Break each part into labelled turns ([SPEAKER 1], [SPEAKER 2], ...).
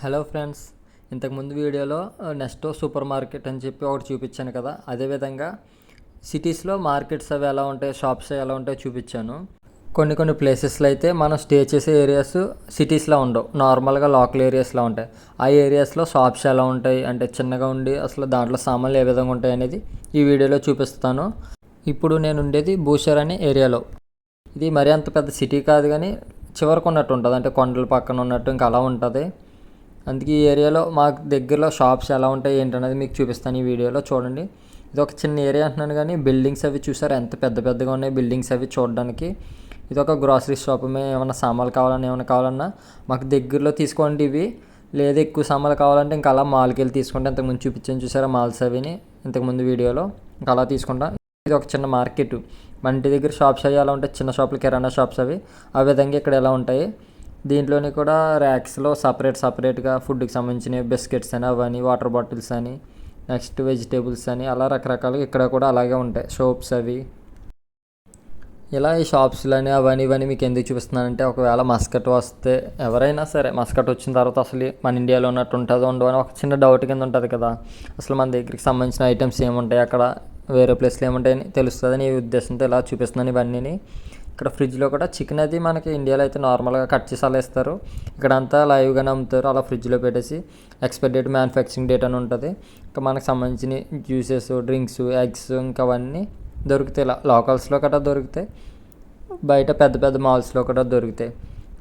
[SPEAKER 1] Hello friends ఇంతకుముందు వీడియోలో నెస్టో super market అని చెప్పి ఒకటి చూపించాను కదా. అదేవిధంగా సిటీస్లో మార్కెట్స్ అవి ఎలా ఉంటాయి షాప్స్ ఎలా ఉంటాయో చూపించాను. కొన్ని కొన్ని ప్లేసెస్లో అయితే మనం స్టే చేసే ఏరియాస్ సిటీస్లో ఉండవు. నార్మల్గా లోకల్ ఏరియాస్లో ఉంటాయి. ఆ ఏరియాస్లో షాప్స్ ఎలా ఉంటాయి అంటే చిన్నగా ఉండి అసలు దాంట్లో సామాన్లు ఏ విధంగా ఉంటాయి అనేది ఈ వీడియోలో చూపిస్తాను. ఇప్పుడు నేను ఉండేది భూషర్ అనే ఏరియాలో. ఇది మరీ అంత పెద్ద సిటీ కాదు కానీ చివరకు ఉన్నట్టు ఉంటుంది. అంటే కొండల పక్కన ఉన్నట్టు ఇంకా అలా ఉంటుంది. అందుకే ఈ ఏరియాలో మాకు దగ్గరలో షాప్స్ ఎలా ఉంటాయి ఏంటనేది మీకు చూపిస్తాను ఈ వీడియోలో. చూడండి. ఇది ఒక చిన్న ఏరియా అంటున్నాను కానీ బిల్డింగ్స్ అవి చూసారు? ఎంత పెద్ద పెద్దగా ఉన్నాయి బిల్డింగ్స్ అవి చూడడానికి. ఇది ఒక గ్రాసరీ షాప్. మేము ఏమైనా సామాన్లు కావాలన్నా ఏమైనా కావాలన్నా మాకు దగ్గరలో తీసుకోండి ఇవి. లేదా ఎక్కువ సామాన్లు కావాలంటే ఇంకా అలా మాల్కి వెళ్ళి తీసుకుంటే ఇంతకుముందు చూపించాను చూసారా మాల్స్ అవిని? ఇంతకుముందు వీడియోలో ఇంకా అలా తీసుకుంటాం. ఇది ఒక చిన్న మార్కెట్. మన ఇంటి దగ్గర షాప్స్ అవి అలా ఉంటాయి. చిన్న షాపులు కిరాణా షాప్స్ అవి. ఆ విధంగా ఇక్కడ ఎలా ఉంటాయి? దీంట్లోని కూడా ర్యాక్స్లో సపరేట్ సపరేట్గా ఫుడ్కి సంబంధించిన బిస్కెట్స్ అని అవని వాటర్ బాటిల్స్ అని నెక్స్ట్ వెజిటేబుల్స్ అని అలా రకరకాలుగా ఇక్కడ కూడా అలాగే ఉంటాయి. షోప్స్ అవి. ఇలా ఈ షాప్స్లని అవన్నీ ఇవన్నీ మీకు ఎందుకు చూపిస్తున్నానంటే ఒకవేళ మస్కట్ వస్తే ఎవరైనా సరే మస్కట్ వచ్చిన తర్వాత అసలు మన ఇండియాలో ఉన్నట్టు ఉంటుందో ఉండవు అని ఒక చిన్న డౌట్ కింద ఉంటుంది కదా. అసలు మన దగ్గరికి సంబంధించిన ఐటమ్స్ ఏముంటాయి? అక్కడ వేరే ప్లేస్లో ఏముంటాయని తెలుస్తుందని ఈ ఉద్దేశంతో ఇలా చూపిస్తున్నాను ఇవన్నీ ఇక్కడ ఫ్రిడ్జ్లో కూడా చికెన్ అది మనకి ఇండియాలో అయితే నార్మల్గా కట్ చేసి అలా ఇస్తారు. ఇక్కడ అంతా లైవ్గానే అమ్ముతారు. అలా ఫ్రిడ్జ్లో పెట్టేసి ఎక్స్పైర్ డేట్ మ్యానుఫ్యాక్చరింగ్ డేట్ అని ఉంటుంది. ఇంకా మనకు సంబంధించిన జ్యూసెస్ డ్రింక్స్ ఎగ్స్ ఇంకా అవన్నీ దొరుకుతాయి. ఇలా లోకల్స్లో కూడా దొరుకుతాయి. బయట పెద్ద పెద్ద మాల్స్లో కూడా దొరుకుతాయి.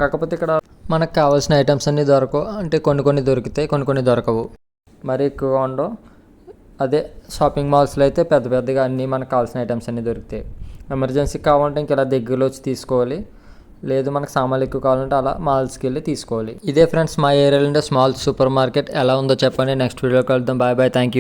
[SPEAKER 1] కాకపోతే ఇక్కడ మనకు కావాల్సిన ఐటమ్స్ అన్నీ దొరకవు. అంటే కొన్ని కొన్ని దొరుకుతాయి కొన్ని కొన్ని దొరకవు. మరి ఎక్కువగా ఉండవు. అదే షాపింగ్ మాల్స్లో అయితే పెద్ద పెద్దగా అన్నీ మనకు కావాల్సిన ఐటమ్స్ అన్నీ దొరుకుతాయి. ఎమర్జెన్సీ కావాలంటే ఇంక ఇలా దగ్గరలో వచ్చి తీసుకోవాలి. లేదు మనకు సామాన్లు ఎక్కువ కావాలంటే అలా మాల్స్కి వెళ్ళి తీసుకోవాలి. ఇదే ఫ్రెండ్స్ మా ఏరియాలో ఉండే స్మాల్ సూపర్ మార్కెట్ ఎలా ఉందో చెప్పండి. నెక్స్ట్ వీడియో కలుద్దాం. Bye bye. Thank you